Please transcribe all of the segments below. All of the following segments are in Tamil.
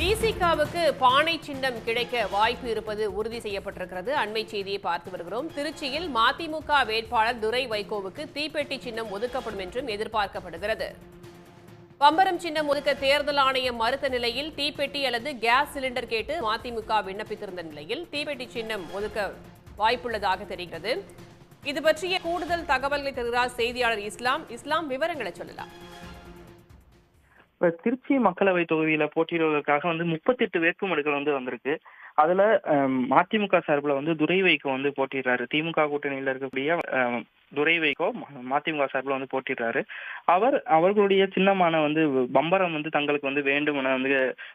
திமுகவுக்கு பானை சின்னம் கிடைக்க வாய்ப்பு இருப்பது உறுதி செய்யப்பட்டிருக்கிறது. அண்மை செய்தியை பார்த்து வருகிறோம். திருச்சியில் மதிமுக வேட்பாளர் துரை வைகோவுக்கு தீப்பெட்டி சின்னம் ஒதுக்கப்படும் என்றும் எதிர்பார்க்கப்படுகிறது. பம்பரம் சின்னம் ஒதுக்க தேர்தல் ஆணையம் மறுத்த நிலையில் தீப்பெட்டி அல்லது கேஸ் சிலிண்டர் கேட்டு மதிமுக விண்ணப்பித்திருந்த நிலையில் தீப்பெட்டி சின்னம் ஒதுக்க வாய்ப்புள்ளதாக தெரிகிறது. இது பற்றிய கூடுதல் தகவல்களை தருகிறார் செய்தியாளர் இஸ்லாம். இஸ்லாம் விவரங்களை சொல்லலாம். திருச்சி மக்களவை தொகுதியில போட்டியிடுவதற்காக வந்து முப்பத்தி எட்டு வேட்புமனுக்கள் வந்து வந்திருக்கு. அதுல அதிமுக மதிமுக சார்பில் வந்து துரை வைகோ வந்து போட்டிடுறாரு திமுக கூட்டணியில இருக்கக்கூடிய துரை வைகோ மதிமுக சார்பில் வந்து போட்டிடுறாரு அவர் அவர்களுடைய சின்னமான வந்து பம்பரம் வந்து தங்களுக்கு வந்து வேண்டும் என வந்து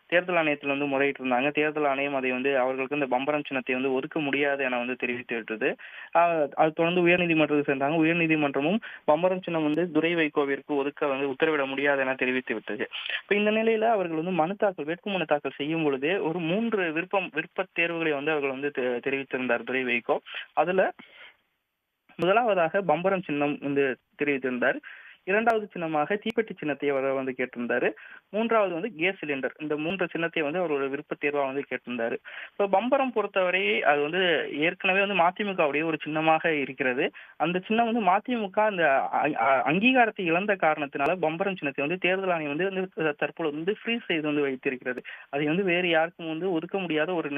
தேர்தல் ஆணையத்தில் வந்து முறையிட்டு இருந்தாங்க தேர்தல் ஆணையம் அதை வந்து அவர்களுக்கு இந்த பம்பரம் சின்னத்தை வந்து ஒதுக்க முடியாது என வந்து தெரிவித்து விட்டது ஆஹ், அது தொடர்ந்து உயர்நீதிமன்றத்துக்கு சென்றாங்க உயர்நீதிமன்றமும் பம்பரம் சின்னம் வந்து துரை வைகோவிற்கு ஒதுக்க வந்து உத்தரவிட முடியாது என தெரிவித்து விட்டது இப்ப இந்த நிலையில அவர்கள் வந்து மனு தாக்கல் வேட்புமனு தாக்கல் செய்யும் பொழுதே ஒரு மூன்று விருப்பம் விருப்ப தேர்வுகளை வந்து அவர்கள் வந்து தெரிவித்திருந்தார் துரை வைகோ அதுல முதலாவதாக பம்பரம் சின்னம் வந்து தெரிவித்திருந்தார். இரண்டாவது சின்னமாக தீப்பெட்டி சின்னத்தை அவர் வந்து கேட்டிருந்தாரு. மூன்றாவது வந்து கேஸ் சிலிண்டர். இந்த மூன்று சின்னத்தை வந்து அவரோட விருப்ப தேர்வா வந்து கேட்டிருந்தாரு. இப்போ பம்பரம் பொறுத்தவரை அது வந்து ஏற்கனவே வந்து மதிமுகவுடைய ஒரு சின்னமாக இருக்கிறது. அந்த சின்னம் வந்து மதிமுக அந்த அங்கீகாரத்தை இழந்த காரணத்தினால பம்பரம் சின்னத்தை வந்து தேர்தல் ஆணையம் வந்து வந்து தற்பொழுது வந்து ஃப்ரீஸ் செய்து வந்து வைத்திருக்கிறது. அதை வந்து வேறு யாருக்கும் வந்து ஒதுக்க முடியாத ஒரு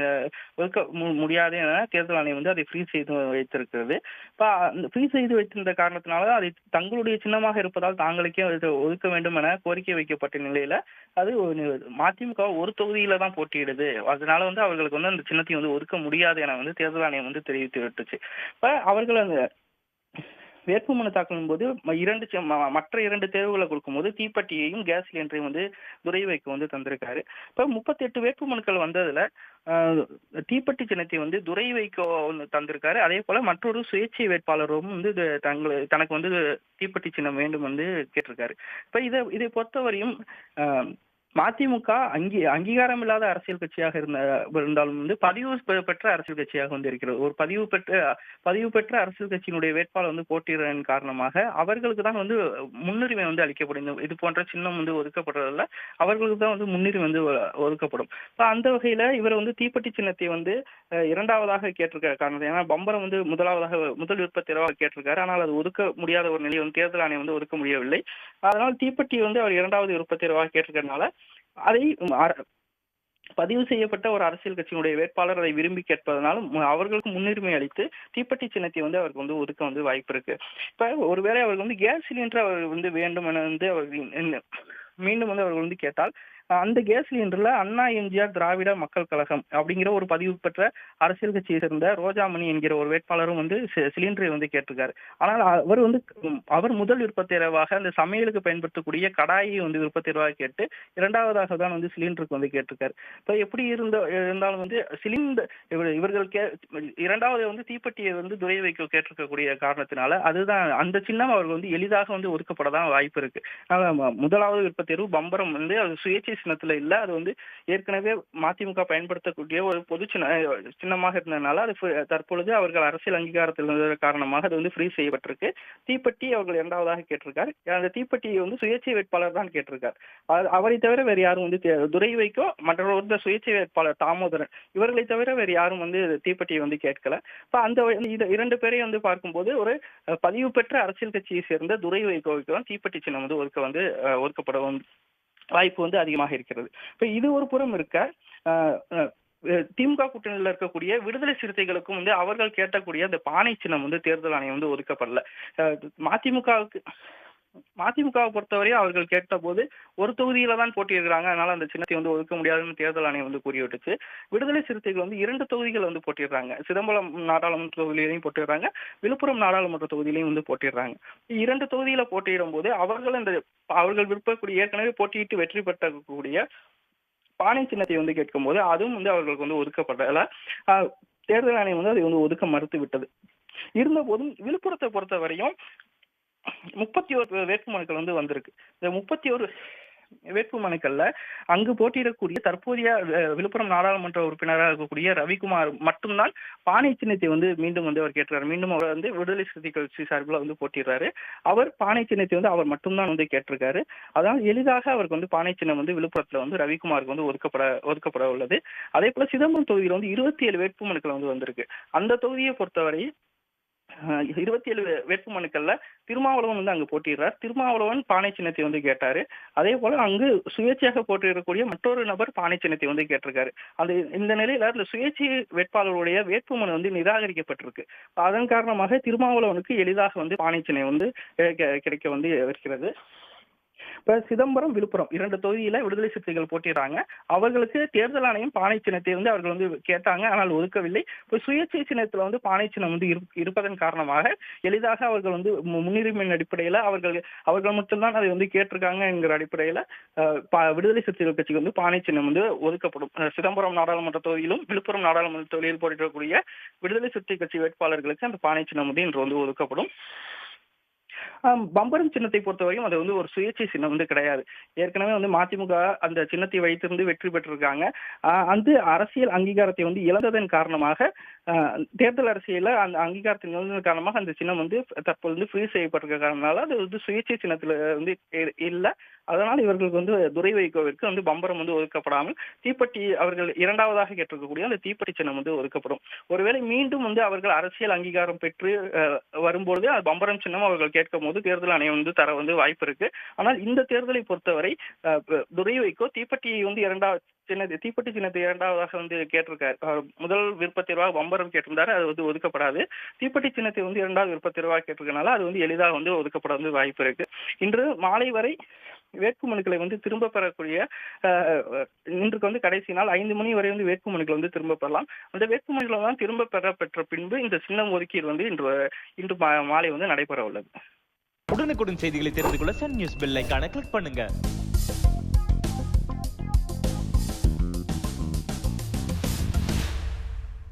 ஒதுக்க முடியாது என தேர்தல் ஆணையம் வந்து அதை ஃப்ரீ செய்து வைத்திருக்கிறது. இப்போ அந்த செய்து வைத்திருந்த காரணத்தினால அதை தங்களுடைய சின்னமாக இருப்பதால் தாங்களுக்கே ஒதுக்க வேண்டும் என கோரிக்கை வைக்கப்பட்ட நிலையில அது மதிமுக ஒரு தொகுதியில தான் போட்டியிடுது. அதனால வந்து அவர்களுக்கு வந்து அந்த சின்னத்தையும் வந்து ஒதுக்க முடியாது என வந்து தேர்தல் ஆணையம் வந்து தெரிவித்து விட்டுச்சு இப்ப அவர்கள் அந்த வேட்புமனு தாக்கலின் போது இரண்டு மற்ற இரண்டு தேர்வுகளை கொடுக்கும்போது தீப்பெட்டியையும் கேஸ் சிலிண்டரையும் வந்து துறை வைக்க வந்து தந்திருக்காரு. இப்போ முப்பத்தி எட்டு வேட்புமனுக்கள் வந்ததுல தீப்பெட்டி சின்னத்தை வந்து துரை வைக்கோ வந்து தந்திருக்காரு. அதே போல மற்றொரு சுயேட்சை வேட்பாளரும் வந்து தங்களை தனக்கு வந்து தீப்பெட்டி சின்னம் வேண்டும் வந்து கேட்டிருக்காரு. இப்போ இதை இதை பொறுத்தவரையும் ஆஹ், மதிமுக அங்கீ அங்கீகாரம் இல்லாத அரசியல் கட்சியாக இருந்த இருந்தாலும் வந்து பதிவு பெ- பெற்ற அரசியல் கட்சியாக வந்து இருக்கிறது. ஒரு பதிவு பெற்ற பதிவு பெற்ற அரசியல் கட்சியினுடைய வேட்பாளர் வந்து போட்டியிடுறதன் காரணமாக அவர்களுக்கு தான் வந்து முன்னுரிமை வந்து அளிக்கப்படும். இது போன்ற சின்னம் வந்து ஒதுக்கப்படுறதுல அவர்களுக்கு தான் வந்து முன்னுரிமை வந்து ஒதுக்கப்படும். இப்போ அந்த வகையில இவர் வந்து தீப்பெட்டி சின்னத்தை வந்து இரண்டாவதாக கேட்டிருக்க காரணம். ஏன்னா பம்பரம் வந்து முதலாவதாக முதல் விருப்ப தேர்வாக கேட்டிருக்காரு. ஆனால் அது ஒதுக்க முடியாத ஒரு நிலை வந்து தேர்தல் ஆணையம் வந்து ஒதுக்க முடியவில்லை. அதனால் தீப்பெட்டி வந்து அவர் இரண்டாவது விருப்ப தேர்வாக கேட்டிருக்கறனால அதை பதிவு செய்யப்பட்ட ஒரு அரசியல் கட்சியினுடைய வேட்பாளர் அதை விரும்பி கேட்பதனால அவர்களுக்கு முன்னுரிமை அளித்து தீப்பெட்டி சின்னத்தை வந்து அவருக்கு வந்து ஒதுக்க வந்து வாய்ப்பு இருக்கு. இப்ப ஒருவேளை அவருக்கு வந்து கேஸ் சிலிண்டர் அவர் வந்து வேண்டும் என வந்து அவர்கள் மீண்டும் வந்து அவர்கள் வந்து கேட்டால் அந்த கேஸ் சிலிண்டர்ல அண்ணா எம்ஜிஆர் திராவிட மக்கள் கழகம் அப்படிங்கிற ஒரு பதிவு பெற்ற அரசியல் கட்சியை சேர்ந்த ரோஜாமணி என்கிற ஒரு வேட்பாளரும் வந்து சிலிண்டரை வந்து கேட்டிருக்காரு. ஆனால் அவர் வந்து அவர் முதல் விருப்ப தேர்வாக அந்த சமையலுக்கு பயன்படுத்தக்கூடிய கடாயை வந்து விருப்ப தேர்வாக கேட்டு இரண்டாவதாக தான் வந்து சிலிண்டருக்கு வந்து கேட்டிருக்காரு. இப்ப எப்படி இருந்த இருந்தாலும் வந்து சிலிண்டர் இவர் இவர்கள் கே இரண்டாவது வந்து தீப்பெட்டியை வந்து துறை வைக்க கேட்டிருக்கக்கூடிய காரணத்தினால அதுதான் அந்த சின்னம் அவர்கள் வந்து எளிதாக வந்து ஒதுக்கப்பட தான் வாய்ப்பு இருக்கு. முதலாவது விருப்ப தேர்வு பம்பரம் வந்து அது சுயேட்சை சின்னத்துல இல்ல அது வந்து ஏற்கனவே மதிமுக பயன்படுத்தக்கூடிய ஒரு பொது சின்ன சின்னமாக இருந்ததுனால அது தற்பொழுது அவர்கள் அரசியல் அங்கீகாரத்தில் இருந்தது காரணமாக அது வந்து ஃப்ரீ செய்யப்பட்டிருக்கு. தீப்பெட்டி அவர்கள் இரண்டாவதாக கேட்டிருக்கார். அந்த தீப்பெட்டியை வந்து சுயேட்சை வேட்பாளர் தான் கேட்டிருக்கார். அவரை தவிர வேறு யாரும் வந்து துரை வைக்கோ மற்றொரு சுயேட்சை வேட்பாளர் தாமோதரன் இவர்களை தவிர வேறு யாரும் வந்து தீப்பெட்டியை வந்து கேட்கல. இப்போ அந்த இரண்டு பேரையும் வந்து பார்க்கும்போது ஒரு பதிவு பெற்ற அரசியல் கட்சியை சேர்ந்த துரை வைகோவுக்கு தான் தீப்பெட்டி சின்னம் வந்து ஒதுக்க வந்து அஹ், வாய்ப்பு வந்து அதிகமாக இருக்கிறது. இப்ப இது ஒரு புறம் இருக்க திமுக கூட்டணியில் இருக்கக்கூடிய விடுதலை சிறுத்தைகளுக்கும் வந்து அவர்கள் கேட்டக்கூடிய அந்த பானை சின்னம் வந்து தேர்தல் ஆணையம் வந்து ஒதுக்கப்படல. மதிமுகவுக்கு மதிமுகவை பொறுத்தவரையும் அவர்கள் கேட்ட போது ஒரு தொகுதியில தான் போட்டியிடுறாங்க அதனால அந்த சின்னத்தை வந்து ஒதுக்க முடியாதுன்னு தேர்தல் ஆணையம் வந்து கூறிவிட்டுச்சு விடுதலை சிறுத்தைகள் வந்து இரண்டு தொகுதிகள் வந்து போட்டிடுறாங்க சிதம்பரம் நாடாளுமன்ற தொகுதியிலையும் போட்டிடுறாங்க விழுப்புரம் நாடாளுமன்ற தொகுதியிலையும் வந்து போட்டிடுறாங்க இரண்டு தொகுதியில போட்டியிடும் போது அவர்கள் இந்த அவர்கள் விருப்பக்கூடிய ஏற்கனவே போட்டியிட்டு வெற்றி பெற்றக்கூடிய பானை சின்னத்தை வந்து கேட்கும் போது அதுவும் வந்து அவர்களுக்கு வந்து ஒதுக்கப்படல தேர்தல் ஆணையம் வந்து அதை வந்து ஒதுக்க மறுத்து விட்டது இருந்த போதும் விழுப்புரத்தை பொறுத்த வரையும் முப்பத்தி ஒரு வேட்புமனுக்கள் வந்து வந்திருக்கு. இந்த முப்பத்தி ஒரு வேட்பு மனுக்கள்ல அங்கு போட்டியிடக்கூடிய தற்போதைய விழுப்புரம் நாடாளுமன்ற உறுப்பினராக இருக்கக்கூடிய ரவிக்குமார் மட்டும்தான் பானை சின்னத்தை வந்து மீண்டும் வந்து அவர் கேட்டுறாரு. மீண்டும் அவர் வந்து விடுதலை சிறுத்தை கட்சி சார்பில் வந்து போட்டிடுறாரு அவர் பானை சின்னத்தை வந்து அவர் மட்டும்தான் வந்து கேட்டிருக்காரு. அதனால் எளிதாக அவருக்கு வந்து பானை சின்னம் வந்து விழுப்புரத்துல வந்து ரவிக்குமாருக்கு வந்து ஒதுக்கப்பட ஒதுக்கப்பட உள்ளது. அதே போல சிதம்பரம் தொகுதியில் வந்து இருபத்தி ஏழு வேட்புமனுக்கள் வந்து வந்திருக்கு. அந்த தொகுதியை பொறுத்தவரை இருபத்தி ஏழு வேட்பு மனுக்கள்ல திருமாவளவன் வந்து அங்கு போட்டியிடுறார். திருமாவளவன் பானை சின்னத்தை வந்து கேட்டாரு. அதே போல அங்கு சுயேட்சையாக போட்டியிடக்கூடிய மற்றொரு நபர் பானை சின்னத்தை வந்து கேட்டிருக்காரு. அந்த இந்த நிலையில இந்த சுயேட்சை வேட்பாளருடைய வேட்புமனு வந்து நிராகரிக்கப்பட்டிருக்கு. அதன் காரணமாக திருமாவளவனுக்கு எளிதாக வந்து பானை சின்னை வந்து கிடைக்க வந்து இருக்கிறது. இப்ப சிதம்பரம் விழுப்புரம் இரண்டு தொகுதியில விடுதலை சிறுத்தைகள் போட்டிடுறாங்க அவர்களுக்கு தேர்தல் ஆணையம் பானை சின்னத்தை வந்து அவர்கள் வந்து கேட்டாங்க ஆனால் ஒதுக்கவில்லை. இப்போ சுயேட்சை சின்னத்துல வந்து பானை சின்னம் வந்து இருப்பதன் காரணமாக எளிதாக அவர்கள் வந்து முன்னுரிமையின் அடிப்படையில அவர்கள் அவர்கள் மட்டும்தான் அதை வந்து கேட்டிருக்காங்க என்கிற அடிப்படையில பா- விடுதலை சிறுத்தைகள் கட்சிக்கு வந்து பானை சின்னம் வந்து ஒதுக்கப்படும். சிதம்பரம் நாடாளுமன்ற தொகுதியிலும் விழுப்புரம் நாடாளுமன்ற தொகுதியில் போட்டியிடக்கூடிய விடுதலை சிறுத்தை கட்சி வேட்பாளர்களுக்கு அந்த பானை சின்னம் வந்து இன்று வந்து ஒதுக்கப்படும். பம்பரம் சின்னத்தை பொறுத்தவரையும் அது வந்து ஒரு சுயேட்சை சின்னம் வந்து கிடையாது. ஏற்கனவே வந்து மதிமுக அந்த சின்னத்தை வைத்திருந்து வெற்றி பெற்றிருக்காங்க. ஆஹ் அந்த அரசியல் அங்கீகாரத்தை வந்து இழந்ததன் காரணமாக தேர்தல் அரசியல அந்த அங்கீகாரத்தின் காரணமாக அந்த சின்னம் வந்து தற்போது வந்து ஃப்ரீ செய்யப்பட்டிருக்கிறதுனால அது வந்து சுயேட்சை சின்னத்துல வந்து இல்லை இல்ல. அதனால் இவர்களுக்கு வந்து துரை வைகோவிற்கு வந்து பம்பரம் வந்து ஒதுக்கப்படாமல் தீப்பெட்டி அவர்கள் இரண்டாவதாக கேட்டிருக்கக்கூடிய அந்த தீப்பட்டி சின்னம் வந்து ஒதுக்கப்படும். ஒருவேளை மீண்டும் வந்து அவர்கள் அரசியல் அங்கீகாரம் பெற்று வரும்பொழுது அது பம்பரம் சின்னம் அவர்கள் கேட்கும் போது தேர்தல் ஆணையம் வந்து தர வந்து வாய்ப்பு இருக்கு. ஆனால் இந்த தேர்தலை பொறுத்தவரை துரை வைகோ தீப்பெட்டியை வந்து இரண்டாவது சின்னது தீப்பெட்டி சின்னத்தை இரண்டாவதாக வந்து கேட்டிருக்காரு. முதல் விருப்பத்தி தேர்வாக பம்பரம் கேட்டிருந்தாரு அது வந்து ஒதுக்கப்படாது. தீப்பெட்டி சின்னத்தை வந்து இரண்டாவது விருப்பத்தி தேர்வாக கேட்டிருக்கனால அது வந்து எளிதாக வந்து ஒதுக்கப்பட வந்து வாய்ப்பு இருக்கு. இன்று மாலை வரை வேட்புமனுக்களை வந்து திரும்ப பெறக்கூடிய அஹ், இன்றுக்கு வந்து கடைசி நாள் ஐந்து மணி வரை வந்து வேட்புமனுக்களை வந்து திரும்ப பெறலாம். அந்த வேட்புமனுக்களை தான் திரும்ப பெற பெற்ற பின்பு இந்த சின்னம் ஒதுக்கீடு வந்து இன்று இன்று மா- மாலை வந்து நடைபெற உள்ளது உடனுக்குடன் செய்திகளை தெரிந்து கொள்ள சன் நியூஸ் பெல் கிளிக் பண்ணுங்க.